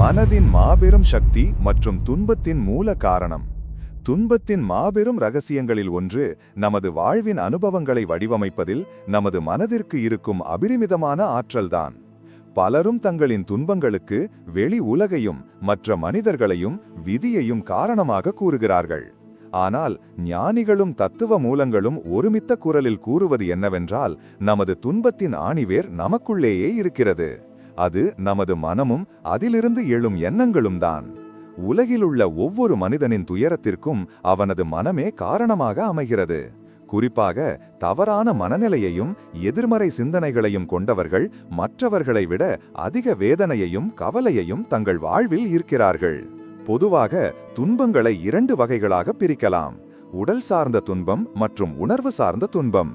மனதின் மாபெரும் சக்தி மற்றும் துன்பத்தின் மூல காரணம். துன்பத்தின் மாபெரும் ரகசியங்களில் ஒன்று நமது வாழ்வின் அனுபவங்களை வடிவமைப்பதில் நமது மனதிற்கு இருக்கும் அபரிமிதமான ஆற்றல்தான். பலரும் தங்களின் துன்பங்களுக்கு வெளி உலகையும் மற்ற மனிதர்களையும் விதியையும் காரணமாக கூறுகிறார்கள். ஆனால் ஞானிகளும் தத்துவ மூலங்களும் ஒருமித்த குரலில் கூறுவது என்னவென்றால் நமது துன்பத்தின் ஆணிவேர் நமக்குள்ளேயே இருக்கிறது. அது நமது மனமும் அதிலிருந்து எழும் எண்ணங்களும் தான். உலகிலுள்ள ஒவ்வொரு மனிதனின் துயரத்திற்கும் அவனது மனமே காரணமாக அமைகிறது. குறிப்பாக தவறான மனநிலையையும் எதிர்மறை சிந்தனைகளையும் கொண்டவர்கள் மற்றவர்களை விட அதிக வேதனையையும் கவலையையும் தங்கள் வாழ்வில் ஈர்க்கிறார்கள். பொதுவாக துன்பங்களை இரண்டு வகைகளாக பிரிக்கலாம். உடல் சார்ந்த துன்பம் மற்றும் உணர்வு சார்ந்த துன்பம்.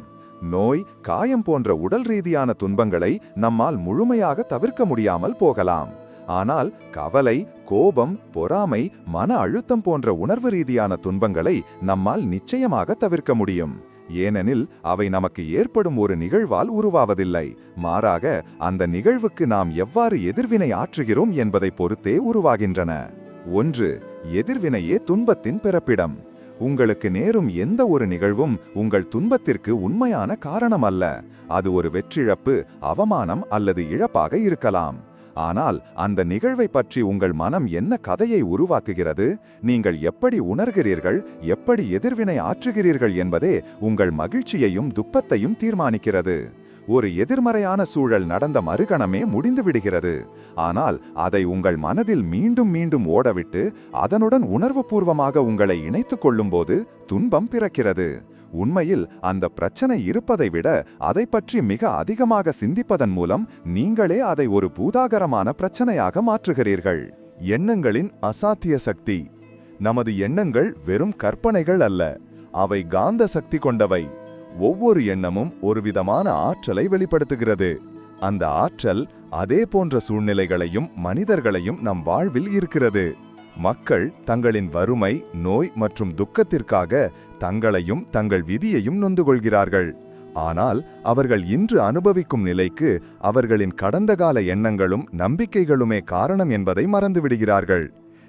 நோய் காயம் போன்ற உடல் ரீதியான துன்பங்களை நம்மால் முழுமையாக தவிர்க்க முடியாமல் போகலாம். ஆனால் கவலை கோபம் பொறாமை மன அழுத்தம் போன்ற உணர்வு ரீதியான துன்பங்களை நம்மால் நிச்சயமாக தவிர்க்க முடியும். ஏனெனில் அவை நமக்கு ஏற்படும் ஒரு நிகழ்வால் உருவாவதில்லை. மாறாக அந்த நிகழ்வுக்கு நாம் எவ்வாறு எதிர்வினை ஆற்றுகிறோம் என்பதை பொறுத்தே உருவாகின்றன. ஒன்று எதிர்வினையே துன்பத்தின் பிறப்பிடம். உங்களுக்கு நேரும் எந்த ஒரு நிகழ்வும் உங்கள் துன்பத்திற்கு உண்மையான காரணம் அல்ல அது ஒரு வெற்றிழப்பு அவமானம் அல்லது இழப்பாக இருக்கலாம். ஆனால் அந்த நிகழ்வை பற்றி உங்கள் மனம் என்ன கதையை உருவாக்குகிறது நீங்கள் எப்படி உணர்கிறீர்கள் எப்படி எதிர்வினை ஆற்றுகிறீர்கள் என்பதே உங்கள் மகிழ்ச்சியையும் துப்பத்தையும் தீர்மானிக்கிறது. ஒரு எதிர்மறையான சூழல் நடந்த மறுகணமே முடிந்து விடுகிறது ஆனால் அதை உங்கள் மனதில் மீண்டும் மீண்டும் ஓடவிட்டு அதனுடன் உணர்வுபூர்வமாக உங்களை இணைத்துக் கொள்ளும்போது துன்பம் பிறக்கிறது. உண்மையில் அந்த பிரச்சனை இருப்பதை விட அதை பற்றி மிக அதிகமாக சிந்திப்பதன் மூலம் நீங்களே அதை ஒரு பூதாகரமான பிரச்சனையாக மாற்றுகிறீர்கள். எண்ணங்களின் அசாத்திய சக்தி. நமது எண்ணங்கள் வெறும் கற்பனைகள் அல்ல. அவை காந்த சக்தி கொண்டவை. ஒவ்வொரு எண்ணமும் ஒருவிதமான ஆற்றலை வெளிப்படுத்துகிறது. அந்த ஆற்றல் அதே போன்ற சூழ்நிலைகளையும் மனிதர்களையும் நம் வாழ்வில் இருக்கிறது மக்கள் தங்களின் வறுமை நோய் மற்றும் துக்கத்திற்காக தங்களையும் தங்கள் விதியையும் நொந்து கொள்கிறார்கள் ஆனால் அவர்கள் இன்று அனுபவிக்கும் நிலைக்கு அவர்களின் கடந்த கால எண்ணங்களும் நம்பிக்கைகளுமே காரணம் என்பதை மறந்துவிடுகிறார்கள்.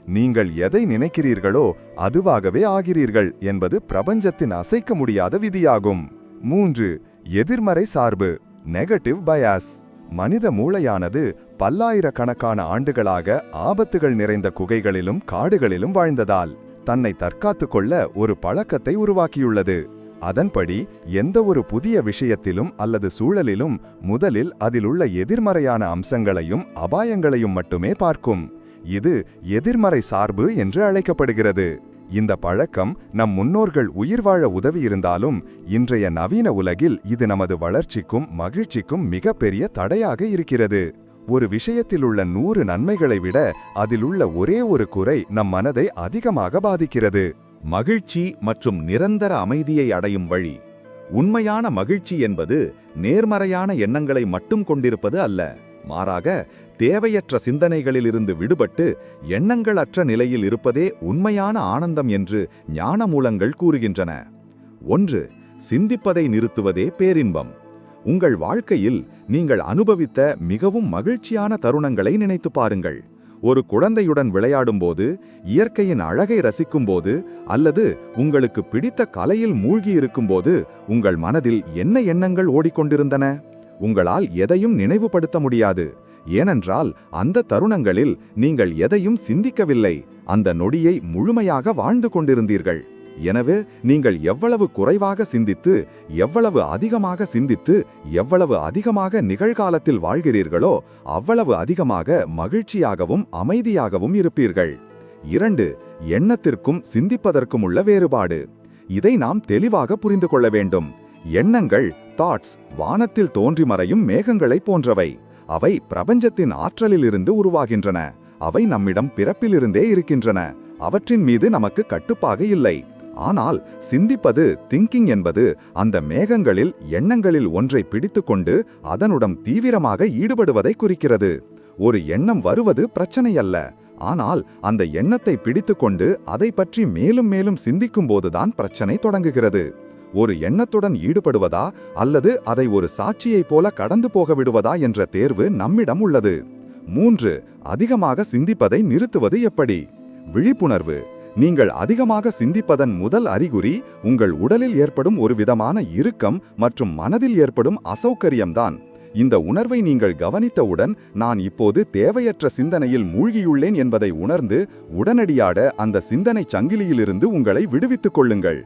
நீங்கள் எதை நினைக்கிறீர்களோ அதுவாகவே ஆகிறீர்கள் என்பது பிரபஞ்சத்தின் அசைக்க முடியாத விதியாகும். மூன்று எதிர்மறை சார்பு நெகட்டிவ் பயாஸ் மனித மூளையானது பல்லாயிரக்கணக்கான ஆண்டுகளாக ஆபத்துகள் நிறைந்த குகைகளிலும் காடுகளிலும் வாழ்ந்ததால் தன்னை தற்காத்துக் கொள்ள ஒரு பழக்கத்தை உருவாக்கியுள்ளது. அதன்படி எந்த ஒரு புதிய விஷயத்திலும் அல்லது சூழலிலும் முதலில் அதிலுள்ள எதிர்மறையான அம்சங்களையும் அபாயங்களையும் மட்டுமே பார்க்கும். இது எதிர்மறை சார்பு என்று அழைக்கப்படுகிறது. இந்த பழக்கம் நம் முன்னோர்கள் உயிர் வாழ உதவியிருந்தாலும் இன்றைய நவீன உலகில் இது நமது வளர்ச்சிக்கும் மகிழ்ச்சிக்கும் மிகப்பெரிய தடையாக இருக்கிறது. ஒரு விஷயத்தில் உள்ள நூறு நன்மைகளை விட அதிலுள்ள ஒரே ஒரு குறை நம் மனதை அதிகமாக பாதிக்கிறது. மகிழ்ச்சி மற்றும் நிரந்தர அமைதியை அடையும் வழி. உண்மையான மகிழ்ச்சி என்பது நேர்மறையான எண்ணங்களை மட்டும் கொண்டிருப்பது அல்ல மாறாக தேவையற்ற சிந்தனைகளிலிருந்து விடுபட்டு எண்ணங்களற்ற நிலையில் இருப்பதே உண்மையான ஆனந்தம் என்று ஞான மூலங்கள் கூறுகின்றன. ஒன்று சிந்திப்பதை நிறுத்துவதே பேரின்பம். உங்கள் வாழ்க்கையில் நீங்கள் அனுபவித்த மிகவும் மகிழ்ச்சியான தருணங்களை நினைத்து பாருங்கள். ஒரு குழந்தையுடன் விளையாடும்போது இயற்கையின் அழகை ரசிக்கும்போது அல்லது உங்களுக்கு பிடித்த கலையில் மூழ்கியிருக்கும்போது உங்கள் மனதில் என்ன எண்ணங்கள் ஓடிக்கொண்டிருந்தன? உங்களால் எதையும் நினைவுபடுத்த முடியாது. ஏனென்றால் அந்த தருணங்களில் நீங்கள் எதையும் சிந்திக்கவில்லை. அந்த நொடியை முழுமையாக வாழ்ந்து கொண்டிருந்தீர்கள். எனவே நீங்கள் எவ்வளவு குறைவாக சிந்தித்து எவ்வளவு அதிகமாக சிந்தித்து எவ்வளவு அதிகமாக நிகழ்காலத்தில் வாழ்கிறீர்களோ அவ்வளவு அதிகமாக மகிழ்ச்சியாகவும் அமைதியாகவும் இருப்பீர்கள். இரண்டு எண்ணத்திற்கும் சிந்திப்பதற்கும் உள்ள வேறுபாடு. இதை நாம் தெளிவாக புரிந்து கொள்ள வேண்டும். எண்ணங்கள் தாட்ஸ் வானத்தில் தோன்றி மறையும் மேகங்களை போன்றவை. அவை பிரபஞ்சத்தின் ஆற்றலிலிருந்து உருவாகின்றன. அவை நம்மிடம் பிறப்பிலிருந்தே இருக்கின்றன. அவற்றின் மீது நமக்கு கட்டுப்பாக இல்லை. ஆனால் சிந்திப்பது திங்கிங் என்பது அந்த மேகங்களில் எண்ணங்களில் ஒன்றை பிடித்துக்கொண்டு அதனுடன் தீவிரமாக ஈடுபடுவதை குறிக்கிறது. ஒரு எண்ணம் வருவது பிரச்சனையல்ல. ஆனால் அந்த எண்ணத்தை பிடித்துக்கொண்டு அதை பற்றி மேலும் மேலும் சிந்திக்கும் போதுதான் பிரச்சனை தொடங்குகிறது. ஒரு எண்ணத்துடன் ஈடுபடுவதா அல்லது அதை ஒரு சாட்சியைப் போல கடந்து போக விடுவதா என்ற தேர்வு நம்மிடம் உள்ளது. மூன்று அதிகமாக சிந்திப்பதை நிறுத்துவது எப்படி? விழிப்புணர்வு. நீங்கள் அதிகமாக சிந்திப்பதன் முதல் அறிகுறி உங்கள் உடலில் ஏற்படும் ஒரு விதமான இறுக்கம் மற்றும் மனதில் ஏற்படும் அசௌகரியம்தான். இந்த உணர்வை நீங்கள் கவனித்தவுடன் நான் இப்போது தேவையற்ற சிந்தனையில் மூழ்கியுள்ளேன் என்பதை உணர்ந்து உடனடியாக அந்த சிந்தனை சங்கிலியிலிருந்து உங்களை விடுவித்துக் கொள்ளுங்கள்.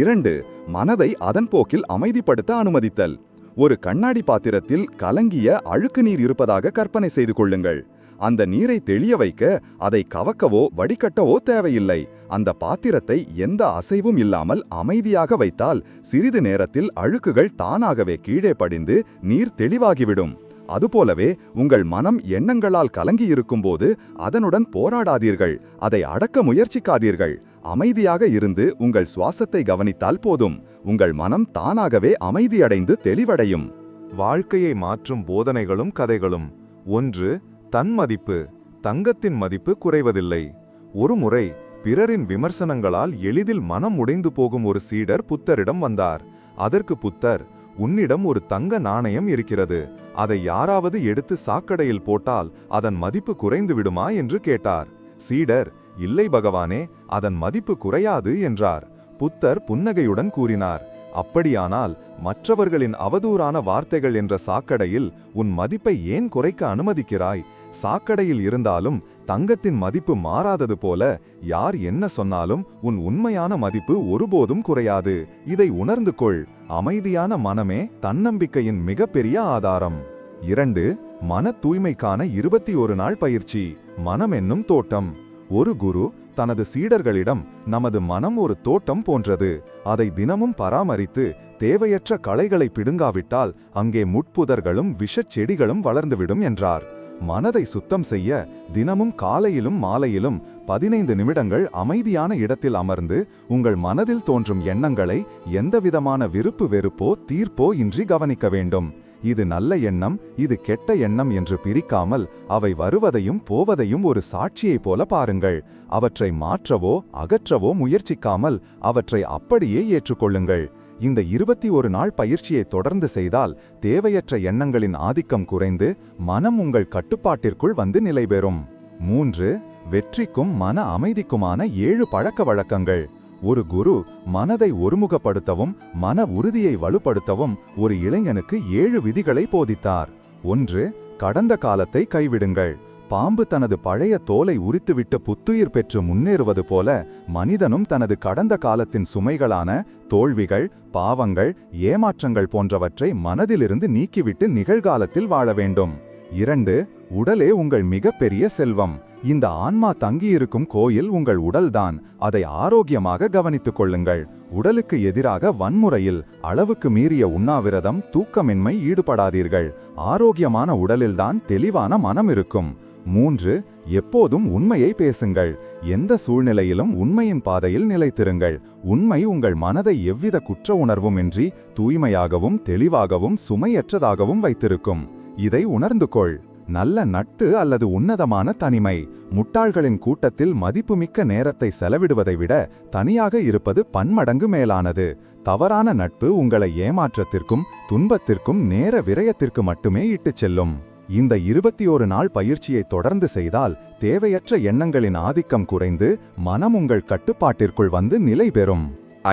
இரண்டு மனதை அதன் போக்கில் அமைதிப்படுத்த அனுமதித்தல். ஒரு கண்ணாடி பாத்திரத்தில் கலங்கிய அழுக்கு நீர் இருப்பதாக கற்பனை செய்து கொள்ளுங்கள். அந்த நீரை தெளிய வைக்க அதை கவக்கவோ வடிகட்டவோ தேவையில்லை. அந்த பாத்திரத்தை எந்த அசைவும் இல்லாமல் அமைதியாக வைத்தால் சிறிது நேரத்தில் அழுக்குகள் தானாகவே கீழே படிந்து நீர் தெளிவாகிவிடும். அதுபோலவே உங்கள் மனம் எண்ணங்களால் கலங்கி இருக்கும்போது அதனுடன் போராடாதீர்கள். அதை அடக்க முயற்சிக்காதீர்கள். அமைதியாக இருந்து உங்கள் சுவாசத்தை கவனித்தால் போதும். உங்கள் மனம் தானாகவே அமைதியடைந்து தெளிவடையும். வாழ்க்கையை மாற்றும் போதனைகளும் கதைகளும். ஒன்று தன் மதிப்பு. தங்கத்தின் மதிப்பு குறைவதில்லை. ஒருமுறை பிறரின் விமர்சனங்களால் எளிதில் மனம் உடைந்து போகும் ஒரு சீடர் புத்தரிடம் வந்தார். அதற்கு புத்தர் உன்னிடம் ஒரு தங்க நாணயம் இருக்கிறது. அதை யாராவது எடுத்து சாக்கடையில் போட்டால் அதன் மதிப்பு குறைந்து விடுமா? என்று கேட்டார். சீடர் இல்லை பகவானே அதன் மதிப்பு குறையாது என்றார். புத்தர் புன்னகையுடன் கூறினார் அப்படியானால் மற்றவர்களின் அவதூறான வார்த்தைகள் என்ற சாக்கடையில் உன் மதிப்பை ஏன் குறைக்க அனுமதிக்கிறாய்? சாக்கடையில் இருந்தாலும் தங்கத்தின் மதிப்பு மாறாதது போல யார் என்ன சொன்னாலும் உன் உண்மையான மதிப்பு ஒருபோதும் குறையாது. இதை உணர்ந்து கொள் அமைதியான மனமே தன்னம்பிக்கையின் மிகப்பெரிய ஆதாரம். இரண்டு மன தூய்மைக்கான இருபத்தி ஒரு நாள் பயிற்சி மனம் என்னும் தோட்டம். ஒரு குரு தனது சீடர்களிடம் நமது மனம் ஒரு தோட்டம் போன்றது. அதை தினமும் பராமரித்து தேவையற்ற களைகளை பிடுங்காவிட்டால் அங்கே முட்புதர்களும் விஷச் செடிகளும் வளர்ந்துவிடும் என்றார். மனதை சுத்தம் செய்ய தினமும் காலையிலும் மாலையிலும் பதினைந்து நிமிடங்கள் அமைதியான இடத்தில் அமர்ந்து உங்கள் மனதில் தோன்றும் எண்ணங்களை எந்தவிதமான விருப்பு வெறுப்போ தீர்ப்போ இன்றி கவனிக்க வேண்டும். இது நல்ல எண்ணம் இது கெட்ட எண்ணம் என்று பிரிக்காமல் அவை வருவதையும் போவதையும் ஒரு சாட்சியைப் போல பாருங்கள். அவற்றை மாற்றவோ அகற்றவோ முயற்சிக்காமல் அவற்றை அப்படியே ஏற்றுக்கொள்ளுங்கள். இந்த இருபத்தி ஒரு நாள் பயிற்சியை தொடர்ந்து செய்தால் தேவையற்ற எண்ணங்களின் ஆதிக்கம் குறைந்து மனம் உங்கள் கட்டுப்பாட்டிற்குள் வந்து நிலைபெறும். மூன்று வெற்றிக்கும் மன அமைதிக்குமான ஏழு பழக்க வழக்கங்கள் ஒரு குரு மனதை ஒருமுகப்படுத்தவும் மன உறுதியை வலுப்படுத்தவும் ஒரு இளைஞனுக்கு ஏழு விதிகளை போதித்தார். ஒன்று கடந்த காலத்தை கைவிடுங்கள். பாம்பு தனது பழைய தோலை உரித்துவிட்டு புத்துயிர் பெற்று முன்னேறுவது போல மனிதனும் தனது கடந்த காலத்தின் சுமைகளான தோல்விகள் பாவங்கள் ஏமாற்றங்கள் போன்றவற்றை மனதிலிருந்து நீக்கிவிட்டு நிகழ்காலத்தில் வாழ வேண்டும். இரண்டு உடலே உங்கள் மிகப்பெரிய செல்வம். இந்த ஆன்மா தங்கியிருக்கும் கோயில் உங்கள் உடல்தான். அதை ஆரோக்கியமாக கவனித்துக் கொள்ளுங்கள். உடலுக்கு எதிராக வன்முறையில் அளவுக்கு மீறிய உண்ணாவிரதம் தூக்கமின்மை ஈடுபடாதீர்கள். ஆரோக்கியமான உடலில்தான் தெளிவான மனம் இருக்கும். மூன்று எப்போதும் உண்மையை பேசுங்கள். எந்த சூழ்நிலையிலும் உண்மையின் பாதையில் நிலைத்திருங்கள். உண்மை உங்கள் மனதை எவ்வித குற்ற உணர்வுமின்றி தூய்மையாகவும் தெளிவாகவும் சுமையற்றதாகவும் வைத்திருக்கும். இதை உணர்ந்து கொள். நல்ல நட்பு அல்லது உன்னதமான தனிமை. முட்டாள்களின் கூட்டத்தில் மதிப்புமிக்க நேரத்தை செலவிடுவதை விட தனியாக இருப்பது பன்மடங்கு மேலானது. தவறான நட்பு உங்களை ஏமாற்றத்திற்கும் துன்பத்திற்கும் நேர விரயத்திற்கு மட்டுமே இட்டுச் செல்லும். இந்த இருபத்தி ஒரு நாள் பயிற்சியை தொடர்ந்து செய்தால் தேவையற்ற எண்ணங்களின் ஆதிக்கம் குறைந்து மனம் உங்கள் கட்டுப்பாட்டிற்குள் வந்து நிலை பெறும்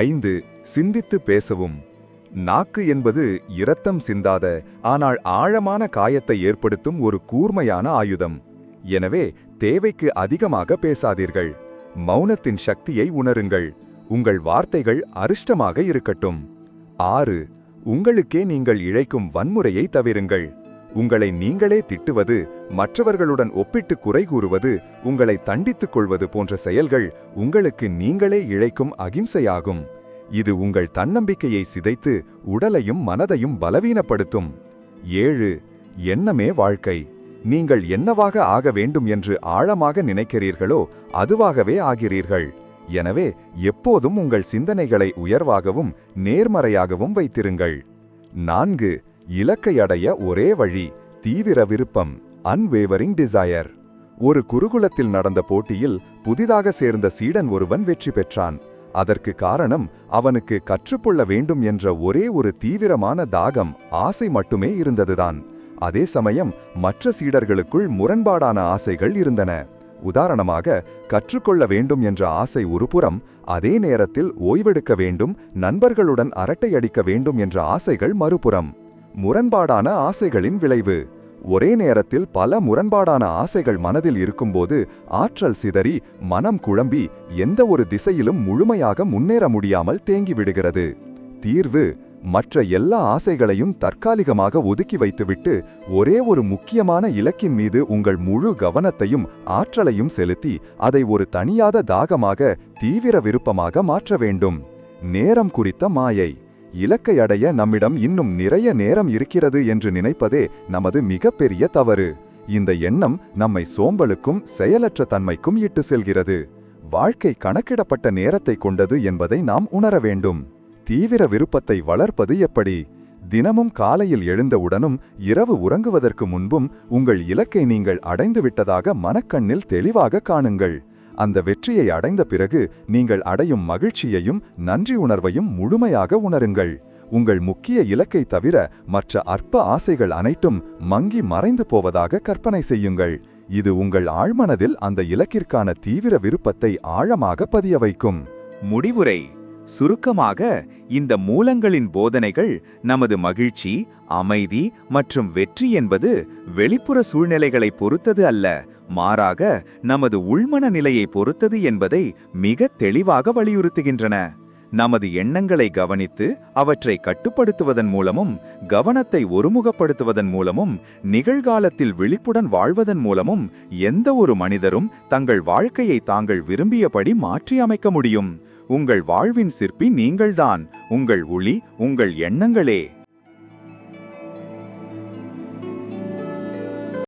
ஐந்து சிந்தித்து பேசவும். நாக்கு என்பது இரத்தம் சிந்தாத ஆனால் ஆழமான காயத்தை ஏற்படுத்தும் ஒரு கூர்மையான ஆயுதம். எனவே தேவைக்கு அதிகமாக பேசாதீர்கள். மௌனத்தின் சக்தியை உணருங்கள். உங்கள் வார்த்தைகள் அரிஷ்டமாக இருக்கட்டும். ஆறு உங்களுக்கே நீங்கள் இழைக்கும் வன்முறையை தவிருங்கள். உங்களை நீங்களே திட்டுவது மற்றவர்களுடன் ஒப்பிட்டு குறை கூறுவது உங்களை தண்டித்துக் கொள்வது போன்ற செயல்கள் உங்களுக்கு நீங்களே இழைக்கும் அகிம்சையாகும். இது உங்கள் தன்னம்பிக்கையை சிதைத்து உடலையும் மனதையும் பலவீனப்படுத்தும். ஏழு எண்ணமே வாழ்க்கை. நீங்கள் என்னவாக ஆக வேண்டும் என்று ஆழமாக நினைக்கிறீர்களோ அதுவாகவே ஆகிறீர்கள். எனவே எப்போதும் உங்கள் சிந்தனைகளை உயர்வாகவும் நேர்மறையாகவும் வைத்திருங்கள். நான்கு இலக்கை அடைய ஒரே வழி தீவிர விருப்பம் அன்வேவரிங் டிசையர் ஒரு குருகுலத்தில் நடந்த போட்டியில் புதிதாக சேர்ந்த சீடன் ஒருவன் வெற்றி பெற்றான். அதற்கு காரணம் அவனுக்கு கற்றுக்கொள்ள வேண்டும் என்ற ஒரே ஒரு தீவிரமான தாகம் ஆசை மட்டுமே இருந்ததுதான். அதே சமயம் மற்ற சீடர்களுக்குள் முரண்பாடான ஆசைகள் இருந்தன. உதாரணமாக கற்றுக்கொள்ள வேண்டும் என்ற ஆசை ஒருபுறம் அதே நேரத்தில் ஓய்வெடுக்க வேண்டும் நண்பர்களுடன் அரட்டை அடிக்க வேண்டும் என்ற ஆசைகள் மறுபுறம். முரண்பாடான ஆசைகளின் விளைவு. ஒரே நேரத்தில் பல முரண்பாடான ஆசைகள் மனதில் இருக்கும்போது ஆற்றல் சிதறி மனம் குழம்பி எந்த ஒரு திசையிலும் முழுமையாக முன்னேற முடியாமல் தேங்கிவிடுகிறது தீர்வு மற்ற எல்லா ஆசைகளையும் தற்காலிகமாக ஒதுக்கி வைத்துவிட்டு ஒரே ஒரு முக்கியமான இலக்கின் மீது உங்கள் முழு கவனத்தையும் ஆற்றலையும் செலுத்தி அதை ஒரு தனியாத தாகமாக தீவிர விருப்பமாக மாற்ற வேண்டும். நேரம் குறித்த மாயை. இலக்கை அடைய நம்மிடம் இன்னும் நிறைய நேரம் இருக்கிறது என்று நினைப்பதே நமது மிகப்பெரிய தவறு. இந்த எண்ணம் நம்மை சோம்பலுக்கும் செயலற்ற தன்மைக்கும் இட்டு செல்கிறது. வாழ்க்கை கணக்கிடப்பட்ட நேரத்தை கொண்டது என்பதை நாம் உணர வேண்டும். தீவிர விருப்பத்தை வளர்ப்பது எப்படி? தினமும் காலையில் எழுந்தவுடனும் இரவு உறங்குவதற்கு முன்பும் உங்கள் இலக்கை நீங்கள் அடைந்துவிட்டதாக மனக்கண்ணில் தெளிவாக காணுங்கள். அந்த வெற்றியை அடைந்த பிறகு நீங்கள் அடையும் மகிழ்ச்சியையும் நன்றி உணர்வையும் முழுமையாக உணருங்கள். உங்கள் முக்கிய இலக்கை தவிர மற்ற அற்ப ஆசைகள் அனைத்தும் மங்கி மறைந்து போவதாக கற்பனை செய்யுங்கள். இது உங்கள் ஆழ்மனதில் அந்த இலக்கிற்கான தீவிர விருப்பத்தை ஆழமாக பதிய வைக்கும். முடிவுரை. சுருக்கமாக இந்த மூலங்களின் போதனைகள் நமது மகிழ்ச்சி அமைதி மற்றும் வெற்றி என்பது வெளிப்புற சூழ்நிலைகளை பொறுத்தது அல்ல. மாறாக நமது உள்மன நிலையை பொறுத்தது என்பதை மிக தெளிவாக வலியுறுத்துகின்றன. நமது எண்ணங்களை கவனித்து அவற்றை கட்டுப்படுத்துவதன் மூலமும் கவனத்தை ஒருமுகப்படுத்துவதன் மூலமும் நிகழ்காலத்தில் விழிப்புடன் வாழ்வதன் மூலமும் எந்த ஒரு மனிதரும் தங்கள் வாழ்க்கையை தாங்கள் விரும்பியபடி மாற்றியமைக்க முடியும். உங்கள் வாழ்வின் சிற்பி நீங்கள்தான். உங்கள் ஒளி உங்கள் எண்ணங்களே.